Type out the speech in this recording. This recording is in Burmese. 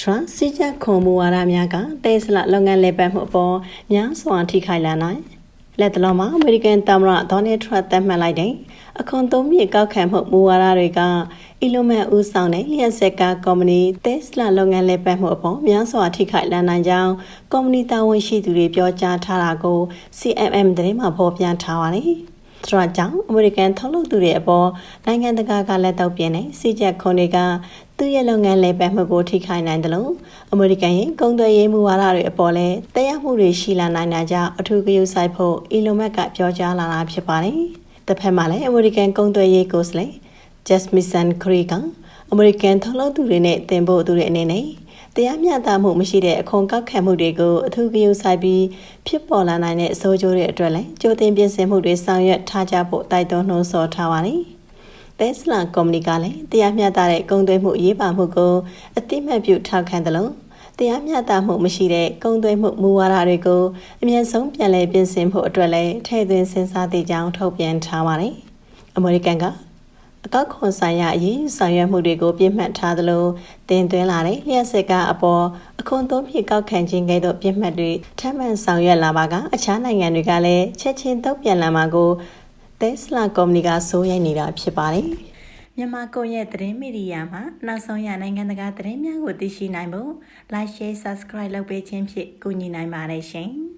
ထရန့်စီချက်ခွန်မူဝါဒများကတေစလလုပ်ငန်းလေပတ်မှုအပေါ်များစွာထိခိုက်လာနိုင်လက်တလုံးမှာအမေရိကန်သမ္မတဒေါ်နယ်ထရန့်သတ်မှတ်လိုက်တဲ့အခွန်သုံးမြေကောက်ခံမှုမူဝါဒတွေကအီလိုမန်ဦးဆောင်တဲ့လျှက်စက်ကာကုမ္ပဏီတေစလလုပ်ငန်းလေပတ်မှုအပေါ်များစွာထိခိုက်လာနိုင်ကြောင်းကုမ္ပဏီတာဝန်ရှိသူတွေပြောကြားထားတာကို CMM သတင်းမှာဖော်ပြထားပါတယ်။ ထရကြောင့်အမေရိကန်ထုတ်လုပ်သူတွေအပေါ်နိုင်ငံတကာကလက်တော့ပြင်းနေစီချက်ခွန်တွေကသူ့ရဲ့လုပ်ငန်းလဲပတ်မှုကိုထိခိုက်နိုင်တယ်လို့အမေရိကန်ရဲ့ကုန်သွယ်ရေးမူဝါဒတွေအပေါ်လဲတရားမှုတွေရှိလာနိုင်တာကြောင့်အထူးဂရုစိုက်ဖို့အီလွန်မက်ကပြောကြားလာတာဖြစ်ပါတယ်။တစ်ဖက်မှာလည်းအမေရိကန်ကုန်သွယ်ရေးကိုယ်စားလှယ် Jasmine Cree ကအမေရိကန်ထုတ်လုပ်သူတွေနဲ့တင်ဖို့သူတွေအနေနဲ့ တရားမျှတမှုမရှိတဲ့အခွန်ကောက်ခံမှုတွေကိုအထူးဂရုစိုက်ပြီးဖြစ်ပေါ်လာနိုင်တဲ့အဆိုးကျိုးတွေအတွက်လည်းကြိုတင်ပြင်ဆင်မှုတွေဆောင်ရွက်ထားကြဖို့တိုက်တွန်းနှိုးဆော်ထားပါတယ်။ Tesla ကုမ္ပဏီကလည်းတရားမျှတတဲ့ကုန်သွယ်မှုအရေးပါမှုကိုအတိမတ်ပြုထောက်ခံတယ်လို့တရားမျှတမှုမရှိတဲ့ကုန်သွယ်မှုမူဝါဒတွေကိုအမြင့်ဆုံးပြန်လည်ပြင်ဆင်ဖို့အတွက်လည်းထည့်သွင်းစဉ်းစားသည့်ကြောင်းထုတ်ပြန်ထားပါတယ်။အမေရိကန်က အကောက်ခွန်ဆိုင်ရာအရေးဆောင်ရွက်မှုတွေကိုပြစ်မှတ်ထားသလိုတင်သွင်းလာတဲ့လျှက်စစ်ကားအပေါ်အခွန်သုံးဖြည့်ကောက်ခံခြင်းကဲ့သို့ပြစ်မှတ်တွေထပ်မံဆောင်ရွက်လာပါကအခြားနိုင်ငံတွေကလည်းချက်ချင်းတုံ့ပြန်လာမှာကို Tesla ကုမ္ပဏီကစိုးရိမ်နေတာဖြစ်ပါတယ်။မြန်မာကွန်ရက်သတင်းမီဒီယာမှာနောက်ဆုံးရနိုင်ငံတကာသတင်းများကိုသိရှိနိုင်ဖို့ Like Share Subscribe လုပ်ပေးခြင်းဖြင့်ကူညီနိုင်ပါတယ်ရှင်။